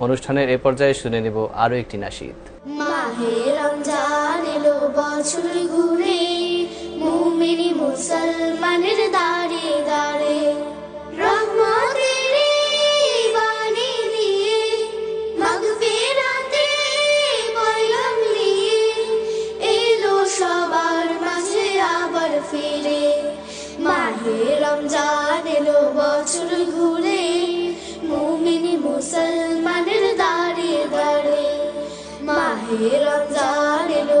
অনুষ্ঠানের এ পর্যায়ে শুনে নেব আরও একটি নাশিদ মাহে রমজান এলো ঘুরে মুসলমানের দাঁড়ে দাঁড়ে। এলো সবার মাঝে আবার ফিরে। রমজান এলো, বছর ঘুরে মাহে রমজান এলো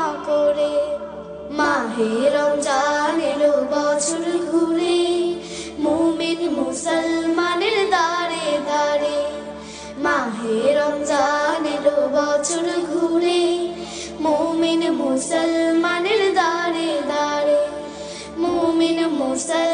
মাহে রমজান এলো বছর ঘুরে, মুমিন মুসলমানের দাঁড়ে দাঁড়ে মাহে রমজান এলো বছর ঘুরে, মুমিন মুসলমানের দাঁড়ে দাঁড়ে মুমিন মুসলমানের